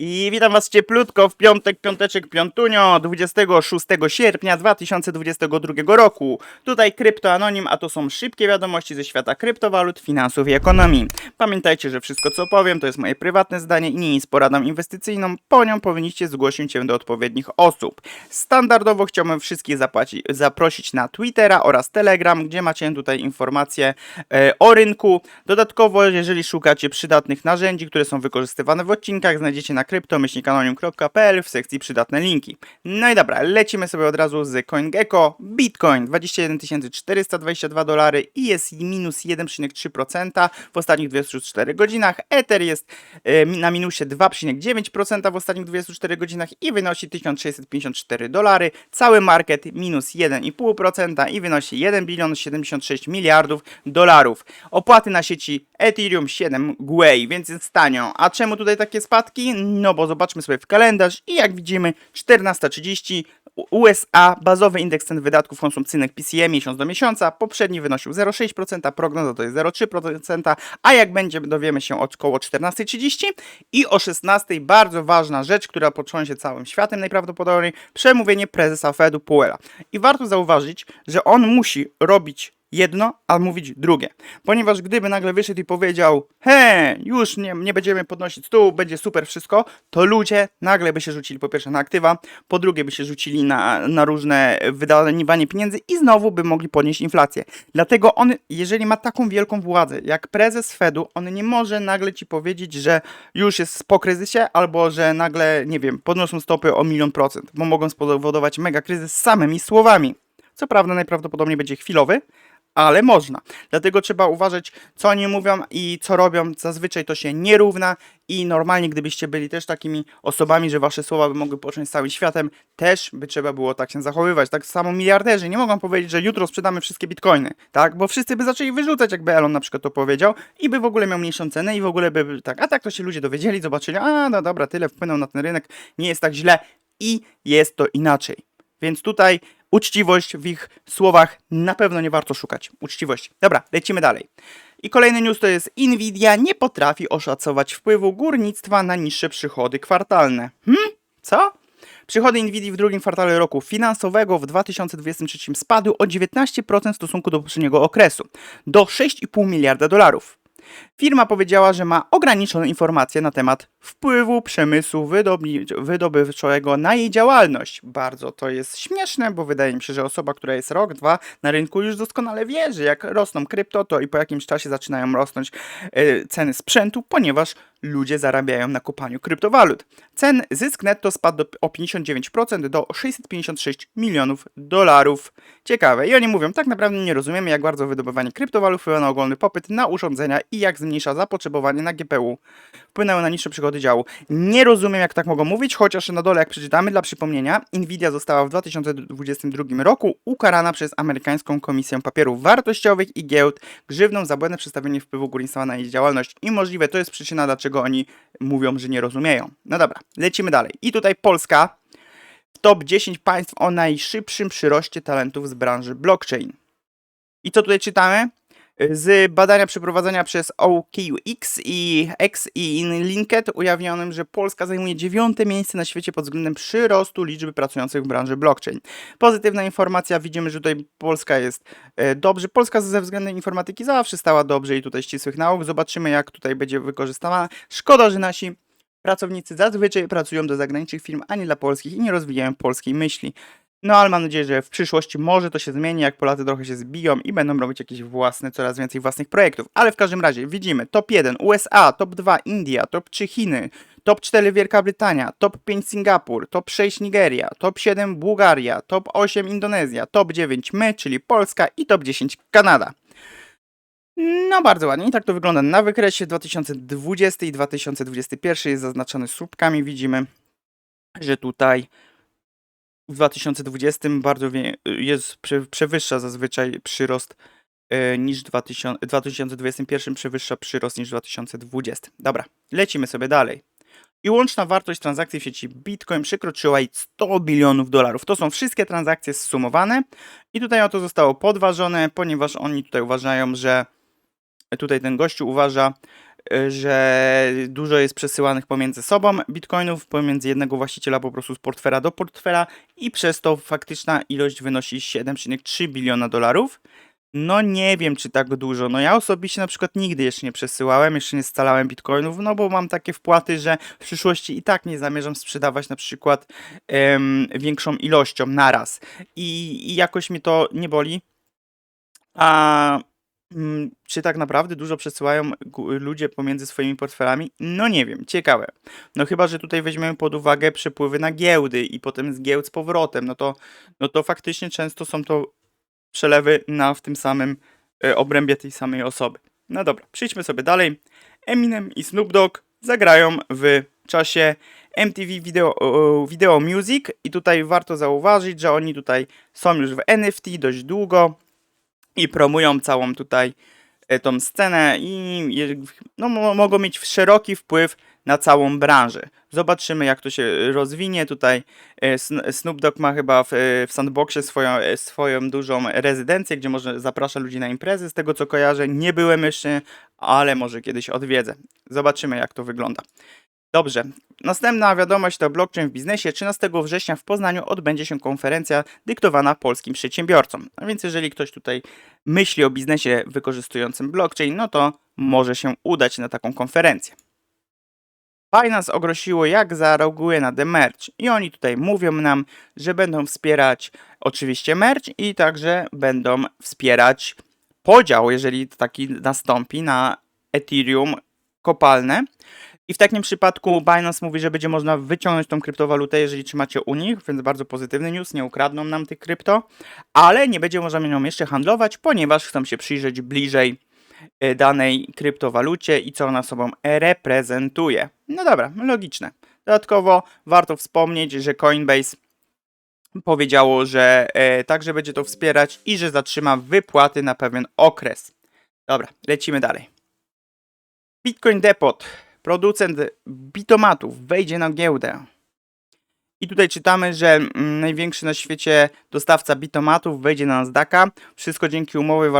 I witam was cieplutko w piątek, piąteczek, piątunio, 26 sierpnia 2022 roku. Tutaj Kryptoanonim, a to są szybkie wiadomości ze świata kryptowalut, finansów i ekonomii. Pamiętajcie, że wszystko co powiem to jest moje prywatne zdanie i nie jest poradą inwestycyjną. Po nią powinniście zgłosić się do odpowiednich osób. Standardowo chciałbym wszystkich zaprosić na Twittera oraz Telegram, gdzie macie tutaj informacje e, o rynku. Dodatkowo, jeżeli szukacie przydatnych narzędzi, które są wykorzystywane w odcinkach, znajdziecie na krypto-anonium.pl w sekcji przydatne linki. No i dobra, lecimy sobie od razu z CoinGecko. Bitcoin 21 422 dolary i jest minus 1,3% w ostatnich 24 godzinach. Ether jest e, na minusie 2,9% w ostatnich 24 godzinach i wynosi 1654 dolary. Cały market minus 1,5% i wynosi 1 bilion 76 miliardów dolarów. Opłaty na sieci Ethereum 7 Gwei, więc jest tanio. A czemu tutaj takie spadki? No bo zobaczmy sobie w kalendarz i jak widzimy 14.30 USA, bazowy indeks cen wydatków konsumpcyjnych PCE miesiąc do miesiąca, poprzedni wynosił 0,6%, prognoza to jest 0,3%, a jak będzie dowiemy się około 14.30 i o 16.00 bardzo ważna rzecz, która potrząsie całym światem najprawdopodobniej, przemówienie prezesa Fedu Powella. I warto zauważyć, że on musi robić jedno, a mówić drugie. Ponieważ gdyby nagle wyszedł i powiedział, he, już nie, nie będziemy podnosić stół, będzie super wszystko, to ludzie nagle by się rzucili po pierwsze na aktywa, po drugie by się rzucili na, na różne wydawanie pieniędzy i znowu by mogli podnieść inflację. Dlatego on, jeżeli ma taką wielką władzę jak prezes Fedu, on nie może nagle ci powiedzieć, że już jest po kryzysie, albo że nagle, nie wiem, podnoszą stopy o milion procent, bo mogą spowodować mega kryzys samymi słowami. Co prawda najprawdopodobniej będzie chwilowy, ale można. Dlatego trzeba uważać, co oni mówią i co robią. Zazwyczaj to się nie równa i normalnie, gdybyście byli też takimi osobami, że wasze słowa by mogły począć całym światem, też by trzeba było tak się zachowywać. Tak samo miliarderzy nie mogą powiedzieć, że jutro sprzedamy wszystkie bitcoiny, tak? Bo wszyscy by zaczęli wyrzucać, jakby Elon na przykład to powiedział i by w ogóle miał mniejszą cenę i w ogóle by tak. A tak to się ludzie dowiedzieli, zobaczyli, a no dobra, tyle wpłynął na ten rynek, nie jest tak źle i jest to inaczej. Więc tutaj uczciwość w ich słowach na pewno nie warto szukać. Uczciwość. Dobra, lecimy dalej. I kolejny news to jest Nvidia nie potrafi oszacować wpływu górnictwa na niższe przychody kwartalne. Hmm? Co? Przychody Nvidia w drugim kwartale roku finansowego w 2023 spadły o 19% w stosunku do poprzedniego okresu, do 6,5 miliarda dolarów. Firma powiedziała, że ma ograniczone informacje na temat wpływu przemysłu wydobywczego na jej działalność. Bardzo to jest śmieszne, bo wydaje mi się, że osoba, która jest rok, dwa na rynku już doskonale wie, że jak rosną krypto, to i po jakimś czasie zaczynają rosnąć e, ceny sprzętu, ponieważ ludzie zarabiają na kupaniu kryptowalut. Cen zysk netto spadł do, o 59% do 656 milionów dolarów. Ciekawe. I oni mówią, tak naprawdę nie rozumiemy, jak bardzo wydobywanie kryptowalut wpływa na ogólny popyt na urządzenia i jak zmniejsza zapotrzebowanie na GPU. Wpłynęły na niższe przychody działu. Nie rozumiem, jak tak mogą mówić, chociaż na dole, jak przeczytamy, dla przypomnienia, Nvidia została w 2022 roku ukarana przez amerykańską Komisję Papierów Wartościowych i Giełd grzywną za błędne przedstawienie wpływu górnictwa na jej działalność. I możliwe to jest przyczyna, dlaczego oni mówią, że nie rozumieją. No dobra, lecimy dalej. I tutaj Polska w top 10 państw o najszybszym przyroście talentów z branży blockchain. I co tutaj czytamy? Z badania przeprowadzenia przez OQX i X i Linked ujawnionym, że Polska zajmuje dziewiąte miejsce na świecie pod względem przyrostu liczby pracujących w branży blockchain. Pozytywna informacja, widzimy, że tutaj Polska jest e, dobrze. Polska ze względem informatyki zawsze stała dobrze i tutaj ścisłych nauk. Zobaczymy, jak tutaj będzie wykorzystywana. Szkoda, że nasi pracownicy zazwyczaj pracują do zagranicznych firm, a nie dla polskich i nie rozwijają polskiej myśli. No ale mam nadzieję, że w przyszłości może to się zmieni, jak Polacy trochę się zbiją i będą robić jakieś własne, coraz więcej własnych projektów. Ale w każdym razie widzimy top 1 USA, top 2 India, top 3 Chiny, top 4 Wielka Brytania, top 5 Singapur, top 6 Nigeria, top 7 Bułgaria, top 8 Indonezja, top 9 my, czyli Polska i top 10 Kanada. No bardzo ładnie. I tak to wygląda na wykresie 2020 i 2021 jest zaznaczony słupkami. Widzimy, że tutaj w 2020 bardzo wie, jest prze, przewyższa zazwyczaj przyrost e, niż 2000, w 2021 przewyższa przyrost niż w 2020. Dobra, lecimy sobie dalej. I łączna wartość transakcji w sieci Bitcoin przekroczyła 100 bilionów dolarów. To są wszystkie transakcje zsumowane i tutaj to zostało podważone, ponieważ oni tutaj uważają, że tutaj ten gościu uważa, że dużo jest przesyłanych pomiędzy sobą bitcoinów, pomiędzy jednego właściciela po prostu z portfela do portfela i przez to faktyczna ilość wynosi 7,3 biliona dolarów. No nie wiem, czy tak dużo. No ja osobiście na przykład nigdy jeszcze nie przesyłałem, jeszcze nie scalałem bitcoinów, no bo mam takie wpłaty, że w przyszłości i tak nie zamierzam sprzedawać na przykład em, większą ilością naraz. I, I jakoś mnie to nie boli. A mm, czy tak naprawdę dużo przesyłają ludzie pomiędzy swoimi portfelami? No nie wiem, ciekawe. No chyba, że tutaj weźmiemy pod uwagę przepływy na giełdy i potem z giełd z powrotem, no to, no to faktycznie często są to przelewy na w tym samym e, obrębie tej samej osoby. No dobra, przejdźmy sobie dalej. Eminem i Snoop Dogg zagrają w czasie MTV Video, Video Music i tutaj warto zauważyć, że oni tutaj są już w NFT dość długo i promują całą tutaj e, tą scenę i no, mo- mogą mieć szeroki wpływ na całą branżę. Zobaczymy jak to się rozwinie. Tutaj e, Sn- Snoop Dogg ma chyba w, e, w Sandboxie swoją, swoją dużą rezydencję, gdzie może zaprasza ludzi na imprezy. Z tego co kojarzę, nie byłem jeszcze, ale może kiedyś odwiedzę. Zobaczymy jak to wygląda. Dobrze. Następna wiadomość to blockchain w biznesie. 13 września w Poznaniu odbędzie się konferencja dyktowana polskim przedsiębiorcom. A więc jeżeli ktoś tutaj myśli o biznesie wykorzystującym blockchain, no to może się udać na taką konferencję. Binance ogłosiło, jak zareaguje na The Merge i oni tutaj mówią nam, że będą wspierać oczywiście merge i także będą wspierać podział, jeżeli taki nastąpi, na Ethereum kopalne. I w takim przypadku Binance mówi, że będzie można wyciągnąć tą kryptowalutę, jeżeli trzymacie u nich, więc bardzo pozytywny news, nie ukradną nam tych krypto, ale nie będzie można nią jeszcze handlować, ponieważ chcą się przyjrzeć bliżej e, danej kryptowalucie i co ona sobą reprezentuje. No dobra, logiczne. Dodatkowo warto wspomnieć, że Coinbase powiedziało, że e, także będzie to wspierać i że zatrzyma wypłaty na pewien okres. Dobra, lecimy dalej. Bitcoin Depot, producent bitomatów, wejdzie na giełdę. I tutaj czytamy, że mm, największy na świecie dostawca bitomatów wejdzie na Nasdaqa. Wszystko dzięki umowie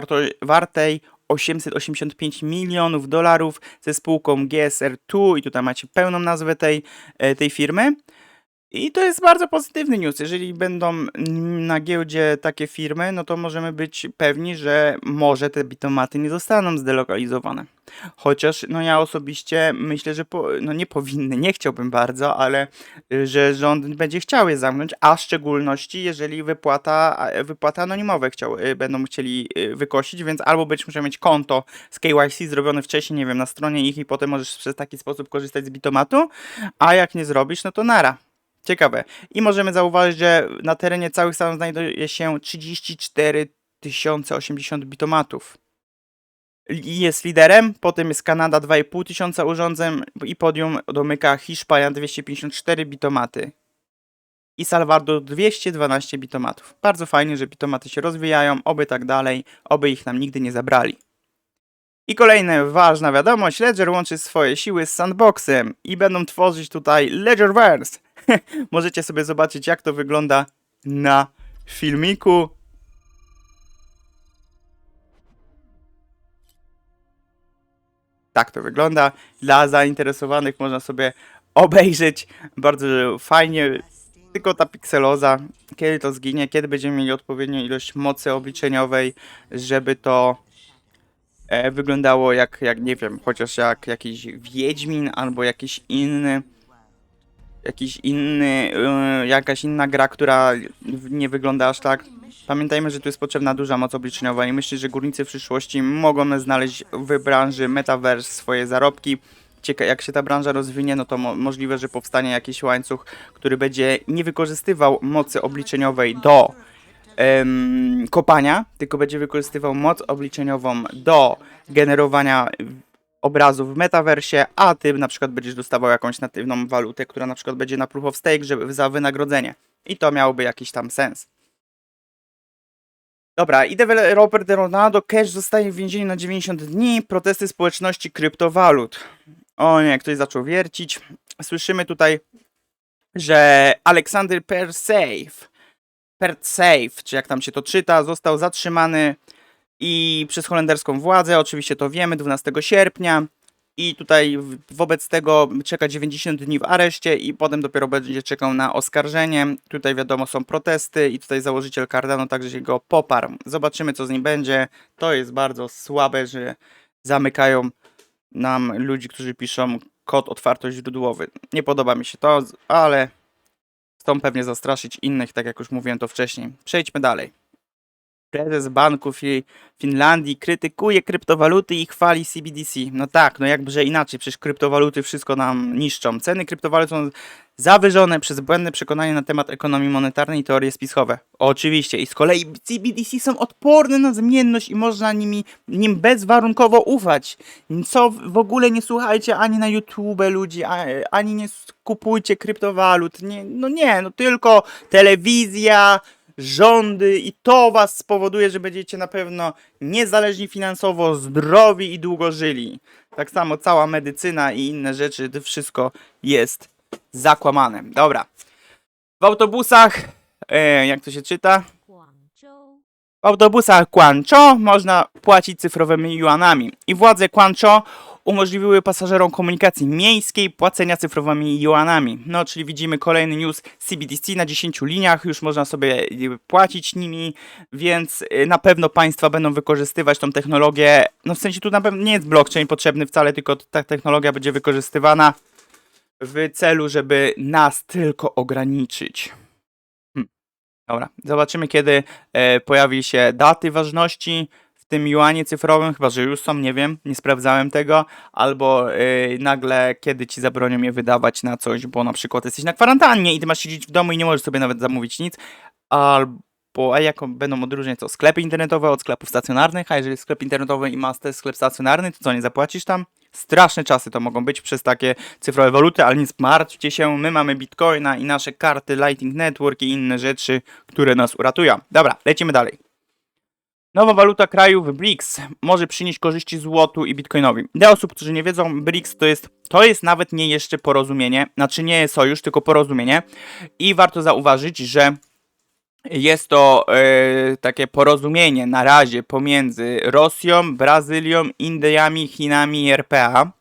wartej 885 milionów dolarów ze spółką GSR2 i tutaj macie pełną nazwę tej, e, tej firmy. I to jest bardzo pozytywny news. Jeżeli będą na giełdzie takie firmy, no to możemy być pewni, że może te bitomaty nie zostaną zdelokalizowane. Chociaż no ja osobiście myślę, że po, no nie powinny, nie chciałbym bardzo, ale y, że rząd będzie chciał je zamknąć, a w szczególności jeżeli wypłata, wypłata anonimowe chciał, y, będą chcieli y, wykosić, więc albo być muszę mieć konto z KYC zrobione wcześniej, nie wiem, na stronie ich i potem możesz przez taki sposób korzystać z bitomatu, a jak nie zrobisz, no to nara. Ciekawe. I możemy zauważyć, że na terenie całych Stanów znajduje się 34 080 bitomatów. I jest liderem, potem jest Kanada 2,5 tysiąca urządzeń i podium domyka Hiszpania 254 bitomaty. I Salvador 212 bitomatów. Bardzo fajnie, że bitomaty się rozwijają, oby tak dalej, oby ich nam nigdy nie zabrali. I kolejna ważna wiadomość, Ledger łączy swoje siły z Sandboxem i będą tworzyć tutaj Ledgerverse. Możecie sobie zobaczyć jak to wygląda na filmiku. Tak to wygląda. Dla zainteresowanych można sobie obejrzeć. Bardzo fajnie. Tylko ta pikseloza, kiedy to zginie, kiedy będziemy mieli odpowiednią ilość mocy obliczeniowej, żeby to e, wyglądało jak, jak, nie wiem, chociaż jak jakiś Wiedźmin albo jakiś inny jakiś inny, y, jakaś inna gra, która nie wygląda aż tak. Pamiętajmy, że tu jest potrzebna duża moc obliczeniowa i myślę, że górnicy w przyszłości mogą znaleźć w branży Metaverse swoje zarobki. Cieka jak się ta branża rozwinie, no to mo możliwe, że powstanie jakiś łańcuch, który będzie nie wykorzystywał mocy obliczeniowej do kopania, tylko będzie wykorzystywał moc obliczeniową do generowania obrazów w metaversie, a ty na przykład będziesz dostawał jakąś natywną walutę, która na przykład będzie na proof of stake, żeby za wynagrodzenie. I to miałoby jakiś tam sens. Dobra, i deweloper de Ronaldo Cash zostaje w więzieniu na 90 dni. Protesty społeczności kryptowalut. O nie, ktoś zaczął wiercić. Słyszymy tutaj, że Aleksander Persafe, Persafe, czy jak tam się to czyta, został zatrzymany i przez holenderską władzę, oczywiście to wiemy, 12 sierpnia. i tutaj wobec tego czeka 90 dni w areszcie i potem dopiero będzie czekał na oskarżenie. Tutaj wiadomo są protesty i tutaj założyciel Cardano także go poparł. Zobaczymy co z nim będzie. To jest bardzo słabe, że zamykają nam ludzi, którzy piszą kod otwartoźródłowy. Nie podoba mi się to, ale chcą pewnie zastraszyć innych, tak jak już mówiłem to wcześniej. Przejdźmy dalej. Prezes banku Fi- Finlandii krytykuje kryptowaluty i chwali CBDC. No tak, no jakże inaczej, przecież kryptowaluty wszystko nam niszczą. Ceny kryptowalut są zawyżone przez błędne przekonanie na temat ekonomii monetarnej i teorie spiskowe. Oczywiście. I z kolei CBDC są odporne na zmienność i można nimi, nim bezwarunkowo ufać. Co w ogóle nie słuchajcie ani na YouTube ludzi, ani nie kupujcie kryptowalut. Nie, no nie, no tylko telewizja, rządy i to was spowoduje, że będziecie na pewno niezależni finansowo, zdrowi i długo żyli. Tak samo cała medycyna i inne rzeczy, to wszystko jest zakłamane. Dobra. W autobusach, e, jak to się czyta? W autobusach Guangzhou można płacić cyfrowymi yuanami i władze Guangzhou umożliwiły pasażerom komunikacji miejskiej płacenia cyfrowymi yuanami. No, czyli widzimy kolejny news CBDC na 10 liniach, już można sobie y, płacić nimi, więc y, na pewno państwa będą wykorzystywać tą technologię. No, w sensie tu na pewno nie jest blockchain potrzebny wcale, tylko ta technologia będzie wykorzystywana w celu, żeby nas tylko ograniczyć. Dobra, zobaczymy kiedy e, pojawi się daty ważności tym juanie cyfrowym, chyba że już są, nie wiem, nie sprawdzałem tego, albo e, nagle kiedy ci zabronią je wydawać na coś, bo na przykład jesteś na kwarantannie i ty masz siedzieć w domu i nie możesz sobie nawet zamówić nic, albo a jak będą odróżniać to sklepy internetowe od sklepów stacjonarnych, a jeżeli sklep internetowy i masz też sklep stacjonarny, to co, nie zapłacisz tam? Straszne czasy to mogą być przez takie cyfrowe waluty, ale nie zmartwcie się, my mamy Bitcoina i nasze karty Lightning Network i inne rzeczy, które nas uratują. Dobra, lecimy dalej. Nowa waluta krajów BRICS może przynieść korzyści złotu i bitcoinowi. Dla osób, którzy nie wiedzą, BRICS to jest, to jest nawet nie jeszcze porozumienie, znaczy nie sojusz, tylko porozumienie i warto zauważyć, że jest to e, takie porozumienie na razie pomiędzy Rosją, Brazylią, Indiami, Chinami i RPA.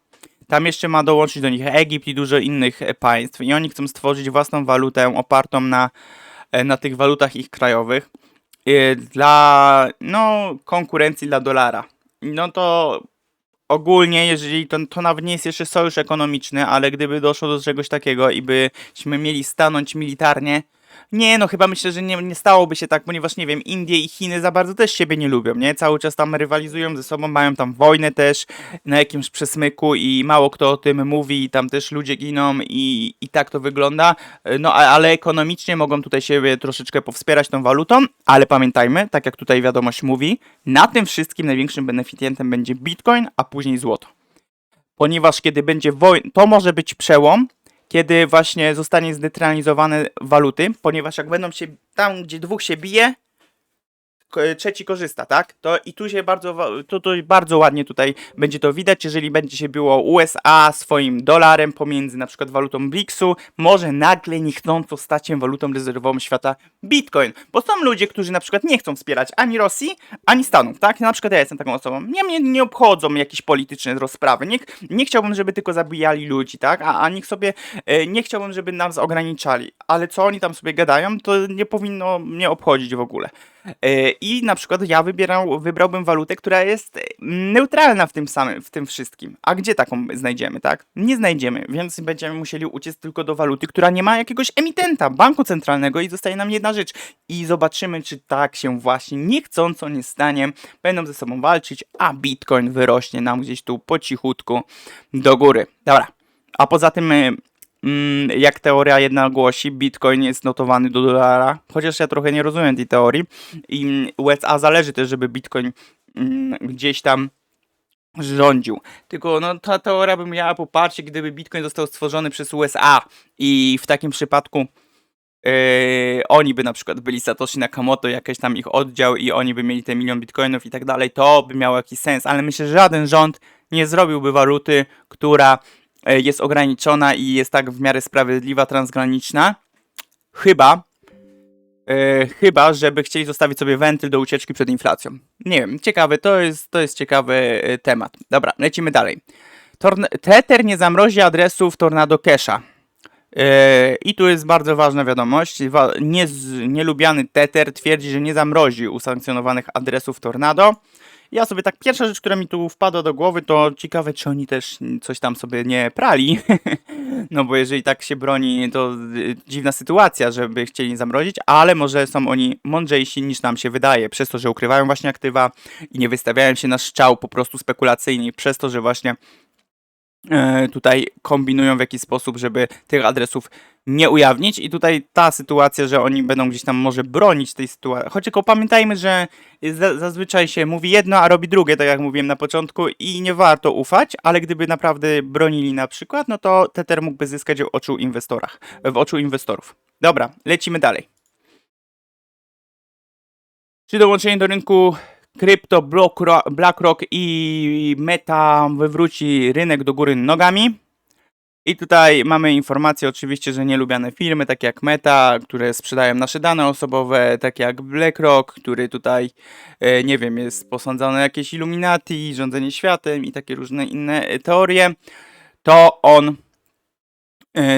Tam jeszcze ma dołączyć do nich Egipt i dużo innych państw. I oni chcą stworzyć własną walutę opartą na, e, na tych walutach ich krajowych e, dla no, konkurencji dla dolara. No to ogólnie, jeżeli to, to nawet nie jest jeszcze sojusz ekonomiczny, ale gdyby doszło do czegoś takiego i byśmy mieli stanąć militarnie, nie, no chyba myślę, że nie, nie stałoby się tak, ponieważ nie wiem, Indie i Chiny za bardzo też siebie nie lubią, nie? Cały czas tam rywalizują ze sobą, mają tam wojnę też na jakimś przesmyku i mało kto o tym mówi i tam też ludzie giną i, i tak to wygląda. No a- ale ekonomicznie mogą tutaj siebie troszeczkę powspierać tą walutą, ale pamiętajmy, tak jak tutaj wiadomość mówi, na tym wszystkim największym beneficjentem będzie Bitcoin, a później złoto. Ponieważ kiedy będzie wojna, to może być przełom, kiedy właśnie zostanie zdetralizowane waluty, ponieważ jak będą się tam, gdzie dwóch się bije, trzeci korzysta, tak? To i tu się bardzo, to, to bardzo ładnie tutaj będzie to widać, jeżeli będzie się było USA swoim dolarem pomiędzy na przykład walutą BRICS-u, może nagle niechcąco stać się walutą rezerwową świata Bitcoin, bo są ludzie, którzy na przykład nie chcą wspierać ani Rosji, ani Stanów, tak? Na przykład ja jestem taką osobą. Nie, mnie nie obchodzą jakieś polityczne rozprawy. Nie, nie chciałbym, żeby tylko zabijali ludzi, tak? A, a niech sobie, e, nie chciałbym, żeby nas ograniczali. Ale co oni tam sobie gadają, to nie powinno mnie obchodzić w ogóle. E, I na przykład ja wybierał, wybrałbym walutę, która jest e, neutralna w tym samym, w tym wszystkim. A gdzie taką znajdziemy, tak? Nie znajdziemy, więc będziemy musieli uciec tylko do waluty, która nie ma jakiegoś emitenta, banku centralnego i zostaje nam jedna rzecz. I zobaczymy, czy tak się właśnie niechcąco nie stanie. Będą ze sobą walczyć, a Bitcoin wyrośnie nam gdzieś tu po cichutku do góry. Dobra. A poza tym e, jak teoria jedna głosi, Bitcoin jest notowany do dolara, chociaż ja trochę nie rozumiem tej teorii. I mm, USA zależy też, żeby Bitcoin mm, gdzieś tam rządził. Tylko no, ta teoria by miała poparcie, gdyby Bitcoin został stworzony przez USA i w takim przypadku yy, oni by na przykład byli Satoshi Nakamoto, jakiś tam ich oddział i oni by mieli te milion bitcoinów i tak dalej, to by miało jakiś sens, ale myślę, że żaden rząd nie zrobiłby waluty, która jest ograniczona i jest tak w miarę sprawiedliwa, transgraniczna. Chyba, e, chyba, żeby chcieli zostawić sobie wentyl do ucieczki przed inflacją. Nie wiem, ciekawy, to jest, to jest ciekawy e, temat. Dobra, lecimy dalej. Tether nie zamrozi adresów Tornado Casha. Yy, I tu jest bardzo ważna wiadomość. Wa nie nielubiany Tether twierdzi, że nie zamrozi usankcjonowanych adresów Tornado. Ja sobie tak, pierwsza rzecz, która mi tu wpadła do głowy, to ciekawe, czy oni też coś tam sobie nie prali. no bo jeżeli tak się broni, to y, dziwna sytuacja, żeby chcieli zamrozić, ale może są oni mądrzejsi niż nam się wydaje, przez to, że ukrywają właśnie aktywa i nie wystawiają się na strzał po prostu spekulacyjnie, przez to, że właśnie tutaj kombinują w jakiś sposób, żeby tych adresów nie ujawnić i tutaj ta sytuacja, że oni będą gdzieś tam może bronić tej sytuacji, choć tylko pamiętajmy, że zazwyczaj się mówi jedno, a robi drugie, tak jak mówiłem na początku i nie warto ufać, ale gdyby naprawdę bronili na przykład, no to Tether mógłby zyskać w oczu inwestorach, w oczu inwestorów. Dobra, lecimy dalej. Czy dołączenie do rynku Krypto, BlackRock i Meta wywróci rynek do góry nogami. I tutaj mamy informacje oczywiście, że nielubiane firmy, takie jak Meta, które sprzedają nasze dane osobowe, takie jak BlackRock, który tutaj, e, nie wiem, jest posądzony jakieś Illuminati, rządzenie światem i takie różne inne teorie, to on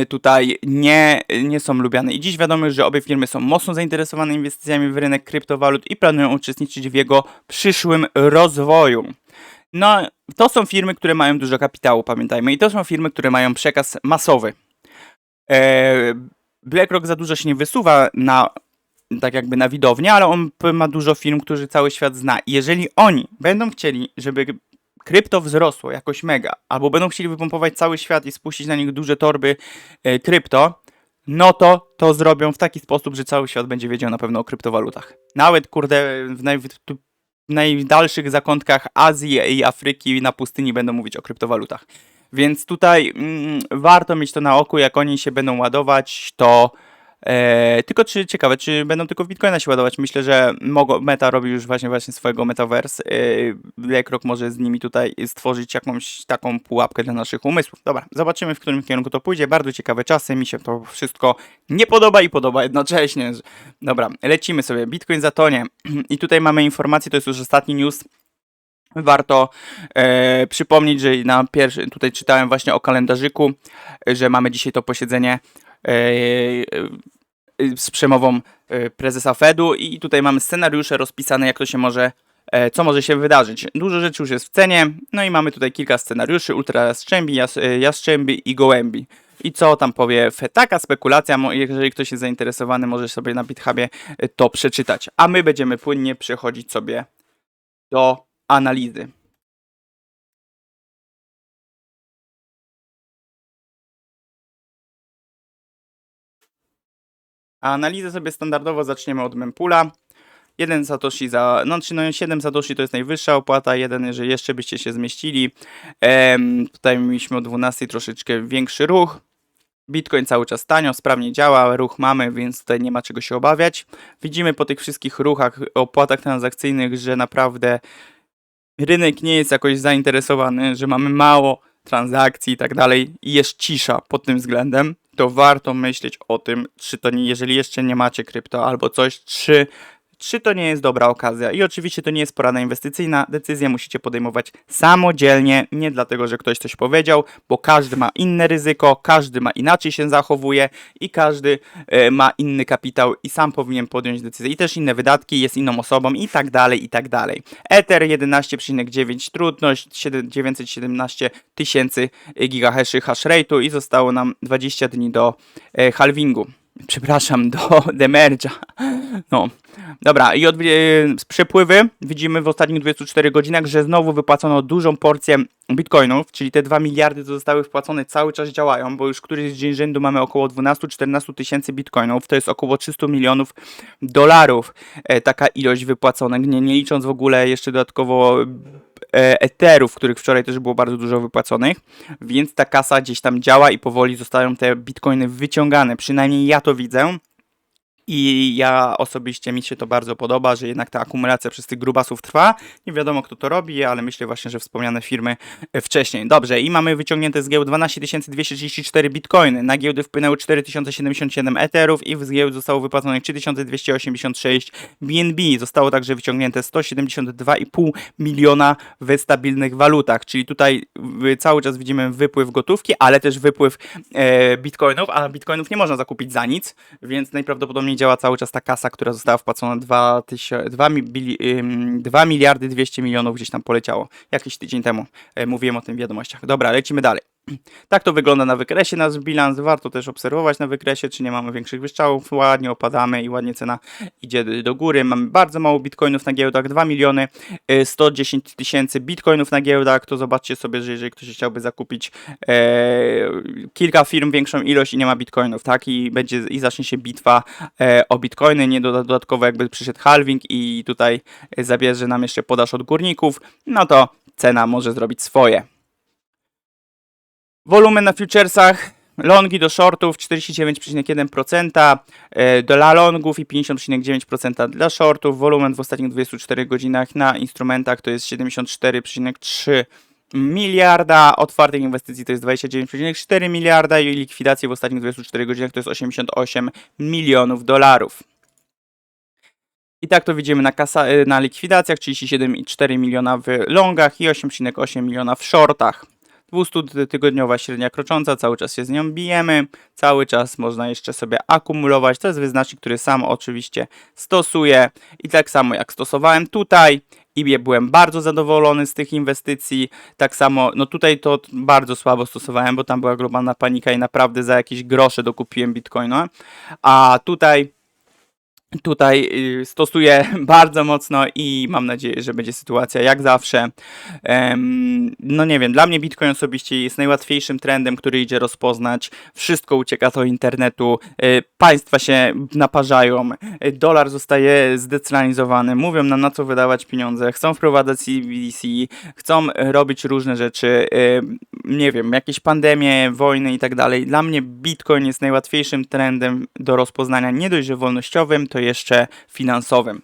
tutaj nie, nie są lubiane. I dziś wiadomo, że obie firmy są mocno zainteresowane inwestycjami w rynek kryptowalut i planują uczestniczyć w jego przyszłym rozwoju. No, to są firmy, które mają dużo kapitału, pamiętajmy, i to są firmy, które mają przekaz masowy. E, BlackRock za dużo się nie wysuwa na tak jakby na widownię, ale on ma dużo firm, którzy cały świat zna. Jeżeli oni będą chcieli, żeby krypto wzrosło jakoś mega, albo będą chcieli wypompować cały świat i spuścić na nich duże torby e, krypto, no to to zrobią w taki sposób, że cały świat będzie wiedział na pewno o kryptowalutach. Nawet, kurde, w, naj, najdalszych zakątkach Azji i Afryki na pustyni będą mówić o kryptowalutach. Więc tutaj mm, warto mieć to na oku, jak oni się będą ładować, to E, tylko czy ciekawe, czy będą tylko w Bitcoina się ładować? Myślę, że mogą, Meta robi już właśnie właśnie swojego metaverse. E, BlackRock może z nimi tutaj stworzyć jakąś taką pułapkę dla naszych umysłów. Dobra, zobaczymy w którym kierunku to pójdzie. Bardzo ciekawe czasy, mi się to wszystko nie podoba i podoba jednocześnie. Dobra, lecimy sobie. Bitcoin zatonie. I tutaj mamy informację, to jest już ostatni news. Warto e, przypomnieć, że na pierwszy, tutaj czytałem właśnie o kalendarzyku, że mamy dzisiaj to posiedzenie z przemową e, prezesa Fedu i tutaj mamy scenariusze rozpisane, jak to się może, co może się wydarzyć. Dużo rzeczy już jest w cenie, no i mamy tutaj kilka scenariuszy, ultra jastrzębi, jas, jastrzębi i gołębi. I co tam powie Fed? Taka spekulacja, jeżeli ktoś jest zainteresowany, może sobie na GitHubie to przeczytać. A my będziemy płynnie przechodzić sobie do analizy. A analizę sobie standardowo zaczniemy od mempula. 1 Satoshi za, no, czy no 7 Satoshi to jest najwyższa opłata, jeden, jeżeli jeszcze byście się zmieścili. Ehm, tutaj mieliśmy o 12 troszeczkę większy ruch. Bitcoin cały czas tanio, sprawnie działa, ruch mamy, więc tutaj nie ma czego się obawiać. Widzimy po tych wszystkich ruchach, opłatach transakcyjnych, że naprawdę rynek nie jest jakoś zainteresowany, że mamy mało transakcji i tak dalej i jest cisza pod tym względem to warto myśleć o tym, czy to nie, jeżeli jeszcze nie macie krypto albo coś, czy czy to nie jest dobra okazja. I oczywiście to nie jest porada inwestycyjna, decyzję musicie podejmować samodzielnie, nie dlatego, że ktoś coś powiedział, bo każdy ma inne ryzyko, każdy ma inaczej się zachowuje i każdy e, ma inny kapitał i sam powinien podjąć decyzję. I też inne wydatki, jest inną osobą i tak dalej, i tak dalej. Ether 11,9 trudność, 917 tysięcy gigahaszy hash rate'u i zostało nam 20 dni do e, halvingu przepraszam, do demerge'a. No, dobra, i od, e, przepływy widzimy w ostatnich 24 godzinach, że znowu wypłacono dużą porcję bitcoinów, czyli te 2 miliardy, co zostały wpłacone, cały czas działają, bo już któryś dzień rzędu mamy około 12-14 tysięcy bitcoinów, to jest około 300 milionów dolarów e, taka ilość wypłaconych, nie, nie licząc w ogóle jeszcze dodatkowo E, Etherów, których wczoraj też było bardzo dużo wypłaconych, więc ta kasa gdzieś tam działa i powoli zostają te bitcoiny wyciągane. Przynajmniej ja to widzę. I ja osobiście mi się to bardzo podoba, że jednak ta akumulacja przez tych grubasów trwa. Nie wiadomo kto to robi, ale myślę właśnie, że wspomniane firmy e, wcześniej. Dobrze, i mamy wyciągnięte z giełd 12 234 bitcoiny. Na giełdy wpłynęły 4077 etherów i z giełd zostało wypłaconych 3286 BNB. Zostało także wyciągnięte 172,5 miliona w stabilnych walutach, czyli tutaj cały czas widzimy wypływ gotówki, ale też wypływ e, bitcoinów, a bitcoinów nie można zakupić za nic, więc najprawdopodobniej działa cały czas ta kasa, która została wpłacona 2, 2, 2 miliardy 200 milionów gdzieś tam poleciało jakiś tydzień temu. E, mówiłem o tym w wiadomościach. Dobra, lecimy dalej. Tak to wygląda na wykresie nasz bilans. Warto też obserwować na wykresie, czy nie mamy większych wyszczałów. Ładnie opadamy i ładnie cena idzie do- góry. Mamy bardzo mało bitcoinów na giełdach, 2 miliony y, 110 tysięcy bitcoinów na giełdach. To zobaczcie sobie, że jeżeli ktoś chciałby zakupić e, kilka firm, większą ilość i nie ma bitcoinów, tak? I będzie i zacznie się bitwa e, o bitcoiny. Nie doda- dodatkowo jakby przyszedł halving i tutaj zabierze nam jeszcze podaż od górników, no to cena może zrobić swoje. Wolumen na futuresach, longi do shortów 49,1%, e, dla longów i 50,9% dla shortów. Wolumen w ostatnich 24 godzinach na instrumentach to jest 74,3 miliarda, otwartych inwestycji to jest 29,4 miliarda i likwidacje w ostatnich 24 godzinach to jest 88 milionów dolarów. I tak to widzimy na, kasa, y, na likwidacjach 37,4 miliona w longach i 8,8 miliona w shortach. 200-tygodniowa średnia krocząca, cały czas się z nią bijemy, cały czas można jeszcze sobie akumulować. To jest wyznacznik, który sam oczywiście stosuję i tak samo jak stosowałem tutaj. I byłem bardzo zadowolony z tych inwestycji. Tak samo, no tutaj to bardzo słabo stosowałem, bo tam była globalna panika i naprawdę za jakieś grosze dokupiłem bitcoina. A tutaj tutaj y, stosuję bardzo mocno i mam nadzieję, że będzie sytuacja jak zawsze. No nie wiem, dla mnie Bitcoin osobiście jest najłatwiejszym trendem, który idzie rozpoznać. Wszystko ucieka do internetu, y, państwa się naparzają, y, dolar zostaje zdecentralizowany, mówią nam na co wydawać pieniądze, chcą wprowadzać CBDC, chcą robić różne rzeczy, nie wiem, jakieś pandemie, wojny i tak dalej. Dla mnie Bitcoin jest najłatwiejszym trendem do rozpoznania. Nie dość, że wolnościowym, to jeszcze finansowym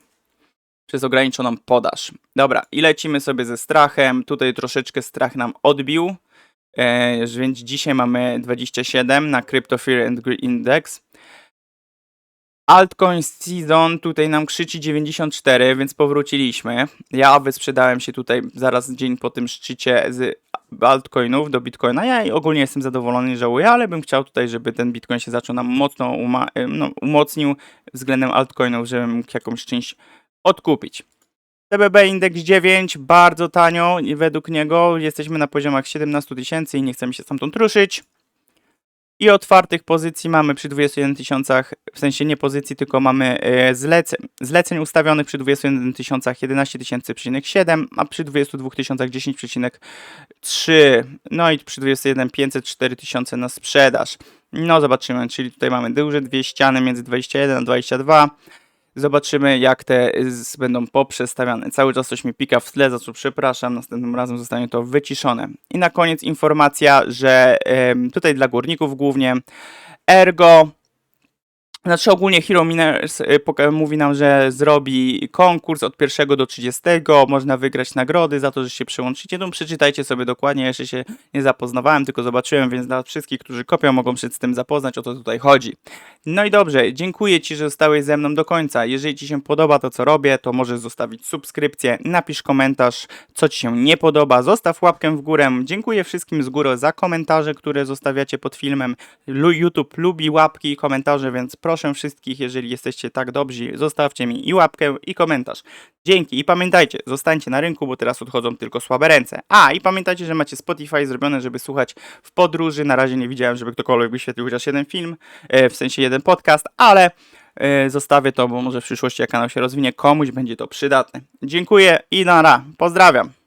przez ograniczoną podaż. Dobra, i lecimy sobie ze strachem. Tutaj troszeczkę strach nam odbił, e, więc dzisiaj mamy 27 na Crypto Fear and Greed Index. Altcoin Season tutaj nam krzyci 94, więc powróciliśmy. Ja wysprzedałem się tutaj zaraz dzień po tym szczycie z altcoinów do bitcoina. Ja ogólnie jestem zadowolony, nie żałuję, ale bym chciał tutaj, żeby ten bitcoin się zaczął nam mocno uma- no, umocnił względem altcoinów, żebym mógł jakąś część odkupić. TBB Indeks 9, bardzo tanio według niego jesteśmy na poziomach 17 tysięcy i nie chcemy się stamtąd ruszyć. I otwartych pozycji mamy przy 21 tysiącach, w sensie nie pozycji, tylko mamy e, zleceń, zleceń ustawionych przy 21 tysiącach 11 tysięcy,7, a przy 22 tysiącach 10,3. No i przy 21 504 tysiące na sprzedaż. No zobaczymy, czyli tutaj mamy duże dwie ściany między 21 a 22. Zobaczymy, jak te będą poprzestawiane. Cały czas coś mi pika w tle, za co przepraszam. Następnym razem zostanie to wyciszone. I na koniec informacja, że tutaj dla górników głównie Ergo. Znaczy ogólnie Hero Miners y, mówi nam, że zrobi konkurs od 1 do 30. Można wygrać nagrody za to, że się przyłączycie. No przeczytajcie sobie dokładnie, jeszcze się nie zapoznawałem, tylko zobaczyłem, więc dla wszystkich, którzy kopią, mogą się z tym zapoznać, o to tutaj chodzi. No i dobrze, dziękuję Ci, że zostałeś ze mną do końca. Jeżeli Ci się podoba to, co robię, to możesz zostawić subskrypcję, napisz komentarz, co Ci się nie podoba, zostaw łapkę w górę. Dziękuję wszystkim z góry za komentarze, które zostawiacie pod filmem. YouTube lubi łapki i komentarze, więc proszę wszystkich, jeżeli jesteście tak dobrzy, zostawcie mi i łapkę, i komentarz. Dzięki i pamiętajcie, zostańcie na rynku, bo teraz odchodzą tylko słabe ręce. A, i pamiętajcie, że macie Spotify zrobione, żeby słuchać w podróży. Na razie nie widziałem, żeby ktokolwiek wyświetlił chociaż jeden film, e, w sensie jeden podcast, ale e, zostawię to, bo może w przyszłości jak kanał się rozwinie, komuś będzie to przydatne. Dziękuję i nara. Pozdrawiam.